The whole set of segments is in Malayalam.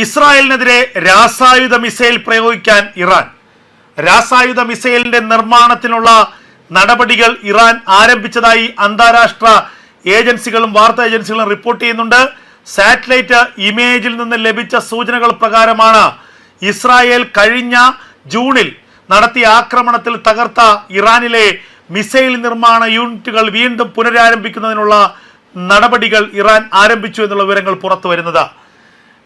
ഇസ്രായേലിനെതിരെ രാസായുധ മിസൈൽ പ്രയോഗിക്കാൻ ഇറാൻ. രാസായുധ മിസൈലിന്റെ നിർമ്മാണത്തിനുള്ള നടപടികൾ ഇറാൻ ആരംഭിച്ചതായി അന്താരാഷ്ട്ര ഏജൻസികളും വാർത്താ ഏജൻസികളും റിപ്പോർട്ട് ചെയ്യുന്നുണ്ട്. സാറ്റലൈറ്റ് ഇമേജിൽ നിന്ന് ലഭിച്ച സൂചനകൾ പ്രകാരമാണ് ഇസ്രായേൽ കഴിഞ്ഞ ജൂണിൽ നടത്തിയ ആക്രമണത്തിൽ തകർത്ത ഇറാനിലെ മിസൈൽ നിർമ്മാണ യൂണിറ്റുകൾ വീണ്ടും പുനരാരംഭിക്കുന്നതിനുള്ള നടപടികൾ ഇറാൻ ആരംഭിച്ചു എന്നുള്ള വിവരങ്ങൾ പുറത്തു വരുന്നത്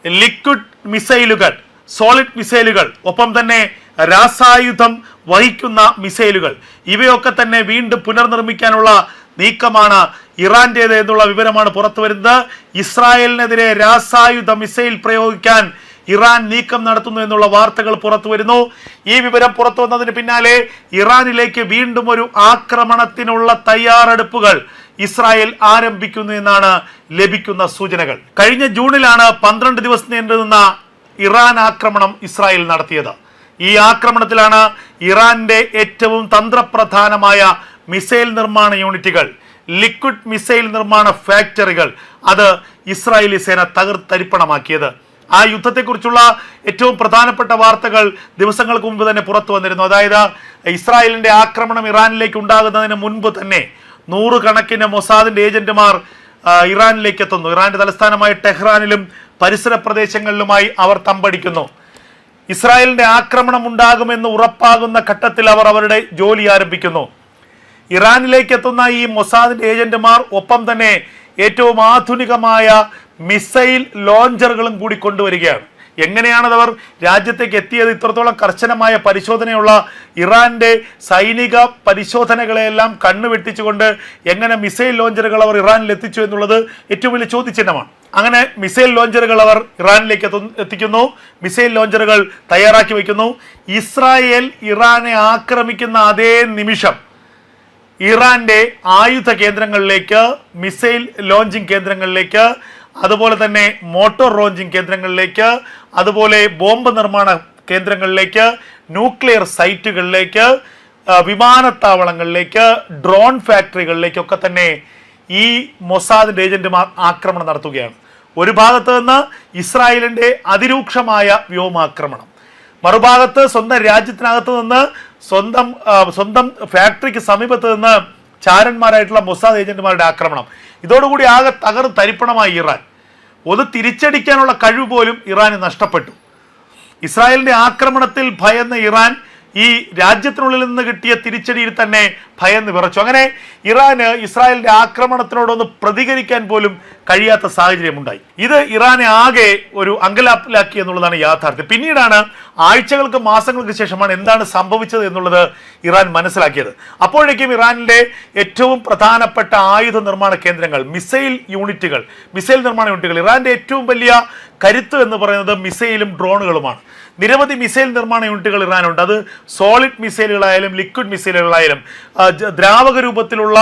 ലിക്വിഡ് മിസൈലുകൾ സോളിഡ് മിസൈലുകൾ ഒപ്പം തന്നെ രാസായുധം വഹിക്കുന്ന മിസൈലുകൾ. ഇവയൊക്കെ തന്നെ വീണ്ടും പുനർനിർമ്മിക്കാനുള്ള നീക്കമാണ് ഇറാന്റേത് എന്നുള്ള വിവരമാണ് പുറത്തു വരുന്നത് ഇസ്രായേലിനെതിരെ രാസായുധ മിസൈൽ പ്രയോഗിക്കാൻ ഇറാൻ നീക്കം നടത്തുന്നു എന്നുള്ള വാർത്തകൾ പുറത്തു വരുന്നു. ഈ വിവരം പുറത്തു വന്നതിന് പിന്നാലെ ഇറാനിലേക്ക് വീണ്ടും ഒരു ആക്രമണത്തിനുള്ള തയ്യാറെടുപ്പുകൾ ഇസ്രായേൽ ആരംഭിക്കുന്നു എന്നാണ് ലഭിക്കുന്ന സൂചനകൾ. കഴിഞ്ഞ ജൂണിലാണ് പന്ത്രണ്ട് ദിവസം നീണ്ടുനിന്ന ഇറാൻ ആക്രമണം ഇസ്രായേൽ നടത്തിയത്. ഈ ആക്രമണത്തിലാണ് ഇറാന്റെ ഏറ്റവും തന്ത്രപ്രധാനമായ മിസൈൽ നിർമ്മാണ യൂണിറ്റുകൾ ലിക്വിഡ് മിസൈൽ നിർമ്മാണ ഫാക്ടറികൾ അത് ഇസ്രായേലി സേന തകർത്തരിപ്പണമാക്കിയത്. ആ യുദ്ധത്തെക്കുറിച്ചുള്ള ഏറ്റവും പ്രധാനപ്പെട്ട വാർത്തകൾ ദിവസങ്ങൾക്ക് മുമ്പ് തന്നെ പുറത്തു വന്നിരുന്നു. അതായത് ഇസ്രായേലിന്റെ ആക്രമണം ഇറാനിലേക്ക് ഉണ്ടാകുന്നതിന് മുൻപ് തന്നെ നൂറുകണക്കിന് മൊസാദിന്റെ ഏജന്റുമാർ ഇറാനിലേക്ക് എത്തുന്നു. ഇറാന്റെ തലസ്ഥാനമായ ടെഹ്റാനിലും പരിസര പ്രദേശങ്ങളിലുമായി അവർ തമ്പടിക്കുന്നു. ഇസ്രായേലിന്റെ ആക്രമണം ഉണ്ടാകുമെന്ന് ഉറപ്പാകുന്ന ഘട്ടത്തിൽ അവർ അവരുടെ ജോലി ആരംഭിക്കുന്നു. ഇറാനിലേക്ക് എത്തുന്ന ഈ മൊസാദിന്റെ ഏജന്റുമാർ ഒപ്പം തന്നെ ഏറ്റവും ആധുനികമായ മിസൈൽ ലോഞ്ചറുകളും കൂടി കൊണ്ടുവരികയാണ്. എങ്ങനെയാണത് അവർ രാജ്യത്തേക്ക് എത്തിയത്? ഇത്രത്തോളം കർശനമായ പരിശോധനയുള്ള ഇറാന്റെ സൈനിക പരിശോധനകളെല്ലാം കണ്ണുവെട്ടിച്ചുകൊണ്ട് എങ്ങനെ മിസൈൽ ലോഞ്ചറുകൾ അവർ ഇറാനിൽ എത്തിച്ചു എന്നുള്ളത് ഏറ്റവും വലിയ ചോദ്യചിഹ്നമാണ്. അങ്ങനെ മിസൈൽ ലോഞ്ചറുകൾ അവർ ഇറാനിലേക്ക് എത്തിക്കുന്നു. മിസൈൽ ലോഞ്ചറുകൾ തയ്യാറാക്കി വയ്ക്കുന്നു. ഇസ്രായേൽ ഇറാനെ ആക്രമിക്കുന്ന അതേ നിമിഷം ഇറാന്റെ ആയുധ കേന്ദ്രങ്ങളിലേക്ക് മിസൈൽ ലോഞ്ചിങ് കേന്ദ്രങ്ങളിലേക്ക് അതുപോലെ തന്നെ മോട്ടോർ ലോഞ്ചിങ് കേന്ദ്രങ്ങളിലേക്ക് അതുപോലെ ബോംബ് നിർമ്മാണ കേന്ദ്രങ്ങളിലേക്ക് ന്യൂക്ലിയർ സൈറ്റുകളിലേക്ക് വിമാനത്താവളങ്ങളിലേക്ക് ഡ്രോൺ ഫാക്ടറികളിലേക്കൊക്കെ തന്നെ ഈ മൊസാദിന്റെ ഏജന്റുമാർ ആക്രമണം നടത്തുകയാണ്. ഒരു ഭാഗത്ത് നിന്ന് ഇസ്രായേലിന്റെ അതിരൂക്ഷമായ വ്യോമാക്രമണം. മറുഭാഗത്ത് സ്വന്തം രാജ്യത്തിനകത്ത് നിന്ന് സ്വന്തം സ്വന്തം ഫാക്ടറിക്ക് സമീപത്ത് നിന്ന് ചാരന്മാരായിട്ടുള്ള മൊസാദ് ഏജന്റുമാരുടെ ആക്രമണം. ഇതോടുകൂടി ആകെ തകർ തരിപ്പണമായി ഇറാൻ. ഒന്ന് തിരിച്ചടിക്കാനുള്ള കഴിവ് പോലും ഇറാന് നഷ്ടപ്പെട്ടു. ഇസ്രായേലിന്റെ ആക്രമണത്തിൽ ഭയന്ന ഇറാൻ ഈ രാജ്യത്തിനുള്ളിൽ നിന്ന് കിട്ടിയ തിരിച്ചടിയിൽ തന്നെ ഭയന്ന് വിറച്ചു. അങ്ങനെ ഇറാന് ഇസ്രായേലിന്റെ ആക്രമണത്തിനോടൊന്ന് പ്രതികരിക്കാൻ പോലും കഴിയാത്ത സാഹചര്യമുണ്ടായി. ഇത് ഇറാനെ ആകെ ഒരു അങ്കലാപ്പിലാക്കി എന്നുള്ളതാണ് യാഥാർത്ഥ്യം. പിന്നീടാണ് ആഴ്ചകൾക്ക് മാസങ്ങൾക്ക് ശേഷമാണ് എന്താണ് സംഭവിച്ചത് എന്നുള്ളത് ഇറാൻ മനസ്സിലാക്കിയത്. അപ്പോഴേക്കും ഇറാനിലെ ഏറ്റവും പ്രധാനപ്പെട്ട ആയുധ നിർമ്മാണ കേന്ദ്രങ്ങൾ മിസൈൽ യൂണിറ്റുകൾ മിസൈൽ നിർമ്മാണ യൂണിറ്റുകൾ ഇറാന്റെ ഏറ്റവും വലിയ കരുത്ത് എന്ന് പറയുന്നത് മിസൈലും ഡ്രോണുകളുമാണ്. നിരവധി മിസൈൽ നിർമ്മാണ യൂണിറ്റുകൾ ഇറാനുണ്ട്. അത് സോളിഡ് മിസൈലുകളായാലും ലിക്വിഡ് മിസൈലുകളായാലും ദ്രാവക രൂപത്തിലുള്ള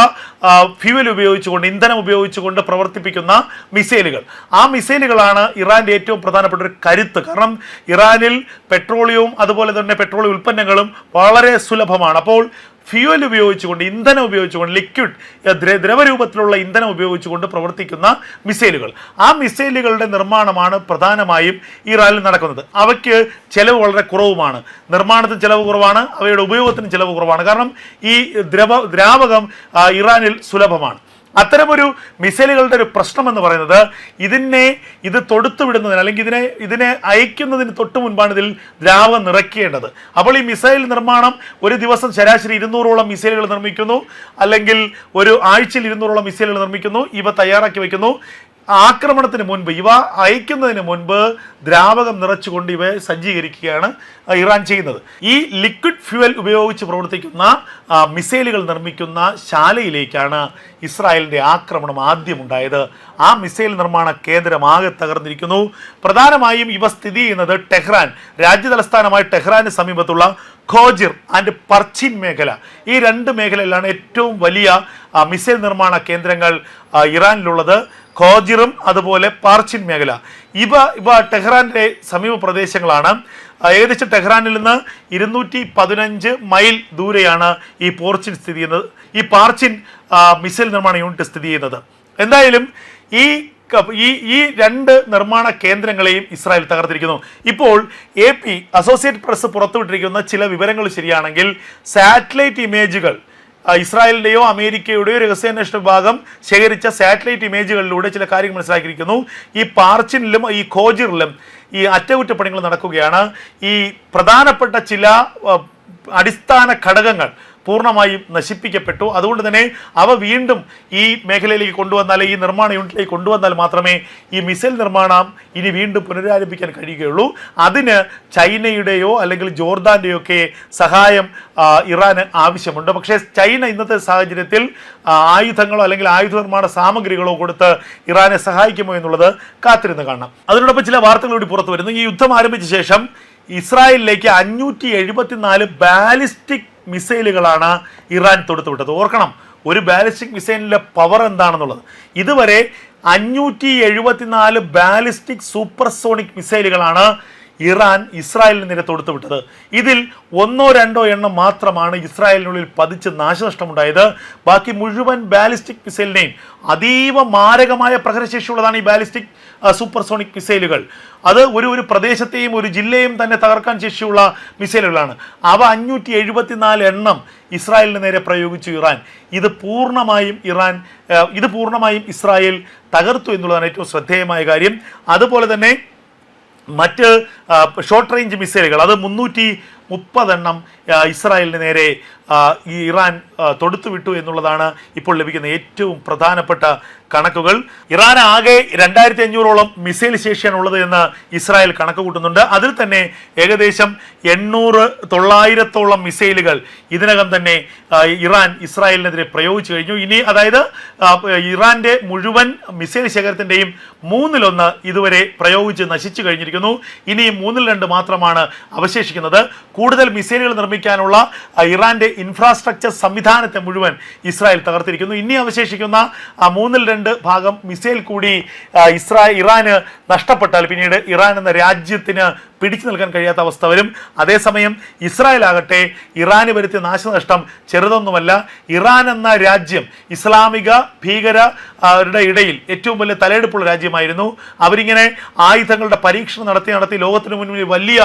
ഫ്യൂവൽ ഉപയോഗിച്ചുകൊണ്ട് ഇന്ധനം ഉപയോഗിച്ചുകൊണ്ട് പ്രവർത്തിപ്പിക്കുന്ന മിസൈലുകൾ. ആ മിസൈലുകളാണ് ഇറാന്റെ ഏറ്റവും പ്രധാനപ്പെട്ട ഒരു കരുത്ത്. കാരണം ഇറാനിൽ പെട്രോളിയവും അതുപോലെ തന്നെ പെട്രോളിയം ഉൽപ്പന്നങ്ങളും വളരെ സുലഭമാണ്. അപ്പോൾ ഫ്യൂവൽ ഉപയോഗിച്ചുകൊണ്ട് ഇന്ധനം ഉപയോഗിച്ചുകൊണ്ട് ലിക്വിഡ് ദ്ര- ദ്രവരൂപത്തിലുള്ള ഇന്ധനം ഉപയോഗിച്ചുകൊണ്ട് പ്രവർത്തിക്കുന്ന മിസൈലുകൾ. ആ മിസൈലുകളുടെ നിർമ്മാണമാണ് പ്രധാനമായും ഇറാനിൽ നടക്കുന്നത്. അവയ്ക്ക് ചെലവ് വളരെ കുറവുമാണ്. നിർമ്മാണത്തിന് ചെലവ് കുറവാണ് അവയുടെ ഉപയോഗത്തിന് ചെലവ് കുറവാണ്. കാരണം ഈ ദ്രവ ദ്രാവകം ഇറാനിൽ സുലഭമാണ്. അത്തരമൊരു മിസൈലുകളുടെ ഒരു പ്രശ്നം എന്ന് പറയുന്നത് ഇതിനെ ഇത് തൊടുത്തു വിടുന്നതിന് അല്ലെങ്കിൽ ഇതിനെ ഇതിനെ അയക്കുന്നതിന് തൊട്ട് മുൻപാണ് ഇതിൽ ദ്രാവകം നിറയ്ക്കേണ്ടത്. അപ്പോൾ ഈ മിസൈൽ നിർമ്മാണം ഒരു ദിവസം ശരാശരി ഇരുന്നൂറോളം മിസൈലുകൾ നിർമ്മിക്കുന്നു. അല്ലെങ്കിൽ ഒരു ആഴ്ചയിൽ ഇരുന്നൂറോളം മിസൈലുകൾ നിർമ്മിക്കുന്നു. ഇവ തയ്യാറാക്കി വയ്ക്കുന്നു. ആക്രമണത്തിന് മുൻപ് ഇവ അയക്കുന്നതിന് മുൻപ് ദ്രാവകം നിറച്ചുകൊണ്ട് ഇവയെ സജ്ജീകരിക്കുകയാണ് ഇറാൻ ചെയ്യുന്നത്. ഈ ലിക്വിഡ് ഫ്യുവൽ ഉപയോഗിച്ച് പ്രവർത്തിക്കുന്ന മിസൈലുകൾ നിർമ്മിക്കുന്ന ശാലയിലേക്കാണ് ഇസ്രായേലിന്റെ ആക്രമണം ആദ്യം ഉണ്ടായത് ആ മിസൈൽ നിർമ്മാണ കേന്ദ്രം ആകെ തകർന്നിരിക്കുന്നു. പ്രധാനമായും ഇവ സ്ഥിതി ചെയ്യുന്നത് ടെഹ്റാൻ രാജ്യതലസ്ഥാനമായ ടെഹ്റാന് സമീപത്തുള്ള ഖോജിർ ആൻഡ് പർച്ചിൻ മേഖല. ഈ രണ്ട് മേഖലയിലാണ് ഏറ്റവും വലിയ മിസൈൽ നിർമ്മാണ കേന്ദ്രങ്ങൾ ഇറാനിലുള്ളത്. ഖോജിറും അതുപോലെ പാർച്ചിൻ മേഖല. ഇവ ഇവ ടെഹ്റാന്റെ സമീപ പ്രദേശങ്ങളാണ്. ഏകദേശം ടെഹ്റാനിൽ നിന്ന് ഇരുന്നൂറ്റി പതിനഞ്ച് മൈൽ ദൂരെയാണ് ഈ പോർച്ചിൻ സ്ഥിതി ചെയ്യുന്നത്. ഈ പാർച്ചിൻ മിസൈൽ നിർമ്മാണ യൂണിറ്റ് സ്ഥിതി ചെയ്യുന്നത്. എന്തായാലും ഈ ഈ ഈ രണ്ട് നിർമ്മാണ കേന്ദ്രങ്ങളെയും ഇസ്രായേൽ തകർത്തിരിക്കുന്നു. ഇപ്പോൾ എ പി അസോസിയേറ്റ് പ്രസ് പുറത്തുവിട്ടിരിക്കുന്ന ചില വിവരങ്ങൾ ശരിയാണെങ്കിൽ സാറ്റലൈറ്റ് ഇമേജുകൾ ആ, ഇസ്രായേലിന്റെയോ അമേരിക്കയുടെയോ രഹസ്യാന്വേഷണ വിഭാഗം ശേഖരിച്ച സാറ്റലൈറ്റ് ഇമേജുകളിലൂടെ ചില കാര്യങ്ങൾ മനസ്സിലാക്കിയിരിക്കുന്നു. ഈ പാർച്ചിനിലും ഈ ഖോജിറിലും ഈ അറ്റകുറ്റപ്പണികൾ നടക്കുകയാണ്. ഈ പ്രധാനപ്പെട്ട ചില അടിസ്ഥാന ഘടകങ്ങൾ പൂർണമായും നശിപ്പിക്കപ്പെട്ടു. അതുകൊണ്ട് തന്നെ അവ വീണ്ടും ഈ മേഖലയിലേക്ക് കൊണ്ടുവന്നാൽ ഈ നിർമ്മാണ യൂണിറ്റിലേക്ക് കൊണ്ടുവന്നാൽ മാത്രമേ ഈ മിസൈൽ നിർമ്മാണം ഇനി വീണ്ടും പുനരാരംഭിക്കാൻ കഴിയുകയുള്ളൂ. അതിന് ചൈനയുടെയോ അല്ലെങ്കിൽ ജോർദാന്റെയോ ഒക്കെ സഹായം ഇറാന് ആവശ്യമുണ്ട്. പക്ഷേ ചൈന ഇന്നത്തെ സാഹചര്യത്തിൽ ആയുധങ്ങളോ അല്ലെങ്കിൽ ആയുധ നിർമ്മാണ സാമഗ്രികളോ കൊടുത്ത് ഇറാനെ സഹായിക്കുമോ എന്നുള്ളത് കാത്തിരുന്ന് കാണാം അതിനോടൊപ്പം ചില വാർത്തകൾ കൂടി പുറത്തു വരുന്നു. ഈ യുദ്ധം ആരംഭിച്ച ശേഷം ഇസ്രായേലിലേക്ക് അഞ്ഞൂറ്റി എഴുപത്തിനാല് ബാലിസ്റ്റിക് മിസൈലുകളാണ് ഇറാൻ തൊടുത്തുവിട്ടത് ഓർക്കണം ഒരു ബാലിസ്റ്റിക് മിസൈലിന്റെ പവർ എന്താണെന്നുള്ളത്. ഇതുവരെ അഞ്ഞൂറ്റി എഴുപത്തിനാല് ബാലിസ്റ്റിക് സൂപ്പർസോണിക് മിസൈലുകളാണ് ഇറാൻ ഇസ്രായേലിന് നേരെ തൊടുത്തുവിട്ടത് ഇതിൽ ഒന്നോ രണ്ടോ എണ്ണം മാത്രമാണ് ഇസ്രായേലിനുള്ളിൽ പതിച്ച് നാശനഷ്ടമുണ്ടായത്. ബാക്കി മുഴുവൻ ബാലിസ്റ്റിക് മിസൈലിനെയും അതീവ മാരകമായ പ്രഹരശേഷിയുള്ളതാണ് ഈ ബാലിസ്റ്റിക് സൂപ്പർസോണിക് മിസൈലുകൾ. അത് ഒരു ഒരു പ്രദേശത്തെയും ഒരു ജില്ലയും തന്നെ തകർക്കാൻ ശേഷിയുള്ള മിസൈലുകളാണ്. അവ അഞ്ഞൂറ്റി എഴുപത്തിനാല് എണ്ണം ഇസ്രായേലിന് നേരെ പ്രയോഗിച്ചു ഇറാൻ. ഇത് പൂർണമായും ഇറാൻ ഇത് പൂർണമായും ഇസ്രായേൽ തകർത്തു എന്നുള്ളതാണ് ഏറ്റവും ശ്രദ്ധേയമായ കാര്യം. അതുപോലെ തന്നെ മറ്റ് ഷോർട്ട് റേഞ്ച് മിസൈലുകൾ അത് മുന്നൂറ്റി മുപ്പതെണ്ണം ഇസ്രായേലിന് നേരെ ഈ ഇറാൻ തൊടുത്തു തൊടുത്തുവിട്ടു എന്നുള്ളതാണ് ഇപ്പോൾ ലഭിക്കുന്ന ഏറ്റവും പ്രധാനപ്പെട്ട കണക്കുകൾ. ഇറാൻ ആകെ രണ്ടായിരത്തി അഞ്ഞൂറോളം മിസൈൽ ശേഷിയാണ് ഉള്ളത് എന്ന് ഇസ്രായേൽ കണക്ക് കൂട്ടുന്നുണ്ട് അതിൽ തന്നെ ഏകദേശം എണ്ണൂറ് തൊള്ളായിരത്തോളം മിസൈലുകൾ ഇതിനകം തന്നെ ഇറാൻ ഇസ്രായേലിനെതിരെ പ്രയോഗിച്ചു കഴിഞ്ഞു. ഇനി അതായത് ഇറാന്റെ മുഴുവൻ മിസൈൽ ശേഖരത്തിന്റെയും മൂന്നിലൊന്ന് ഇതുവരെ പ്രയോഗിച്ച് നശിച്ചു കഴിഞ്ഞിരിക്കുന്നു. ഇനി മൂന്നിൽ രണ്ട് മാത്രമാണ് അവശേഷിക്കുന്നത്. കൂടുതൽ മിസൈലുകൾ നിർമ്മിക്കാനുള്ള ഇറാന്റെ ഇൻഫ്രാസ്ട്രക്ചർ സംവിധാനത്തെ മുഴുവൻ ഇസ്രായേൽ തകർത്തിരിക്കുന്നു. ഇനി അവശേഷിക്കുന്ന ആ, മൂന്നിൽ രണ്ട് ഭാഗം മിസൈൽ കൂടി ഇസ്രായേൽ ഇസ്രാ ഇറാന് നഷ്ടപ്പെട്ടാൽ പിന്നീട് ഇറാൻ എന്ന രാജ്യത്തിന് പിടിച്ചു നിൽക്കാൻ കഴിയാത്ത അവസ്ഥ വരും. അതേസമയം ഇസ്രായേൽ ആകട്ടെ ഇറാന് വരുത്തിയ നാശനഷ്ടം ചെറുതൊന്നുമല്ല. ഇറാൻ എന്ന രാജ്യം ഇസ്ലാമിക ഭീകരരുടെ ഇടയിൽ ഏറ്റവും വലിയ തലയെടുപ്പുള്ള രാജ്യമായിരുന്നു. അവരിങ്ങനെ ആയുധങ്ങളുടെ പരീക്ഷണം നടത്തി നടത്തി ലോകത്തിന് മുന്നിൽ വലിയ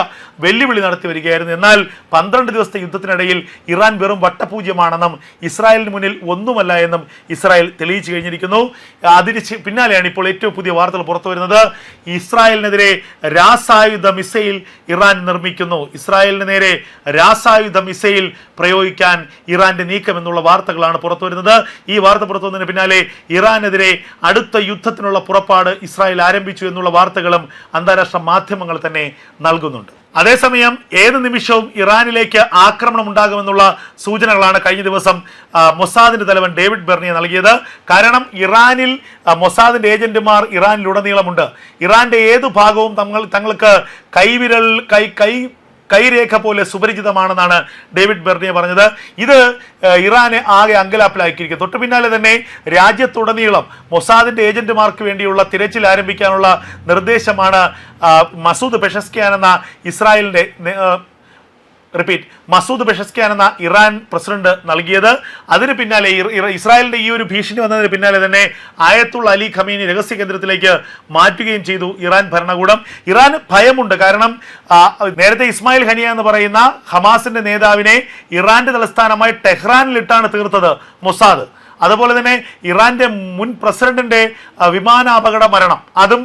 വെല്ലുവിളി നടത്തി വരികയായിരുന്നു. എന്നാൽ പന്ത്രണ്ട് ദിവസത്തെ യുദ്ധത്തിനിടയിൽ ഇറാൻ വെറും വട്ടപൂജ്യമാണെന്നും ഇസ്രായേലിന് മുന്നിൽ ഒന്നുമല്ല എന്നും ഇസ്രായേൽ തെളിയിച്ചു കഴിഞ്ഞിരിക്കുന്നു. അതിന് പിന്നാലെയാണ് ഇപ്പോൾ ഏറ്റവും പുതിയ വാർത്തകൾ പുറത്തു വരുന്നത് ഇസ്രായേലിനെതിരെ രാസായുധ മിസൈൽ ഇറാൻ നിർമ്മിക്കുന്നു. ഇസ്രായേലിന് നേരെ രാസായുധ മിസൈൽ പ്രയോഗിക്കാൻ ഇറാന്റെ നീക്കം എന്നുള്ള വാർത്തകളാണ് പുറത്തുവരുന്നത്. ഈ വാർത്ത പുറത്തു വന്നതിന് പിന്നാലെ ഇറാനെതിരെ അടുത്ത യുദ്ധത്തിനുള്ള പുറപ്പാട് ഇസ്രായേൽ ആരംഭിച്ചു എന്നുള്ള വാർത്തകളും അന്താരാഷ്ട്ര മാധ്യമങ്ങൾ തന്നെ നൽകുന്നുണ്ട്. അതേസമയം ഏത് നിമിഷവും ഇറാനിലേക്ക് ആക്രമണം ഉണ്ടാകുമെന്നുള്ള സൂചനകളാണ് കഴിഞ്ഞ ദിവസം മൊസാദിന്റെ തലവൻ ഡേവിഡ് ബെർണിയെ നൽകിയത്. കാരണം ഇറാനിൽ മൊസാദിന്റെ ഏജന്റുമാർ ഇറാനിലുടനീളമുണ്ട്. ഇറാന്റെ ഏത് ഭാഗവും തങ്ങൾ തങ്ങൾക്ക് കൈവിരൽ കൈ കൈ കൈരേഖ പോലെ സുപരിചിതമാണെന്നാണ് ഡേവിഡ് ബെർണിയ പറഞ്ഞത്. ഇത് ഇറാന് ആകെ അങ്കലാപ്പിലാക്കിയിരിക്കും തൊട്ടു പിന്നാലെ തന്നെ രാജ്യത്തുടനീളം മൊസാദിന്റെ ഏജന്റുമാർക്ക് വേണ്ടിയുള്ള തിരച്ചിൽ ആരംഭിക്കാനുള്ള നിർദ്ദേശമാണ് മസൂദ് പെഷസ്കിയാൻ എന്ന ഇസ്രായേലിന്റെ റിപ്പീറ്റ് മസൂദ് ബഷസ്കാൻ എന്ന ഇറാൻ പ്രസിഡന്റ് നൽകിയത്. അതിന് പിന്നാലെ ഇസ്രായേലിന്റെ ഈ ഒരു ഭീഷണി വന്നതിന് പിന്നാലെ തന്നെ ആയത്തുള്ള അലി ഖമീനി രഹസ്യ കേന്ദ്രത്തിലേക്ക് മാറ്റുകയും ചെയ്തു ഇറാൻ ഭരണകൂടം. ഇറാൻ ഭയമുണ്ട്. കാരണം നേരത്തെ ഇസ്മായിൽ ഹനിയ എന്ന് പറയുന്ന ഹമാസിന്റെ നേതാവിനെ ഇറാന്റെ തലസ്ഥാനമായി ടെഹ്റാനിലിട്ടാണ് തീർത്തത് മൊസാദ്. അതുപോലെ തന്നെ ഇറാന്റെ മുൻ പ്രസിഡന്റിന്റെ വിമാന വിമാനാപകട മരണം. അതും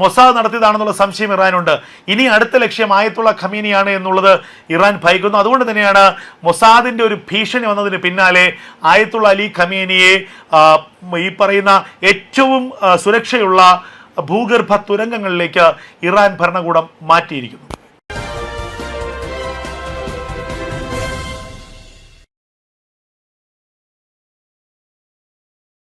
മൊസാദ് നടത്തിയതാണെന്നുള്ള സംശയം ഇറാനുണ്ട്. ഇനി അടുത്ത ലക്ഷ്യം ആയത്തുള്ള ഖമീനിയാണ് എന്നുള്ളത് ഇറാൻ ഭയക്കുന്നു. അതുകൊണ്ട് തന്നെയാണ് മൊസാദിന്റെ ഒരു ഭീഷണി വന്നതിന് പിന്നാലെ ആയത്തുള്ള അലി ഖമീനിയെ ഈ പറയുന്ന ഏറ്റവും സുരക്ഷയുള്ള ഭൂഗർഭ തുരങ്കങ്ങളിലേക്ക് ഇറാൻ ഭരണകൂടം മാറ്റിയിരിക്കുന്നു.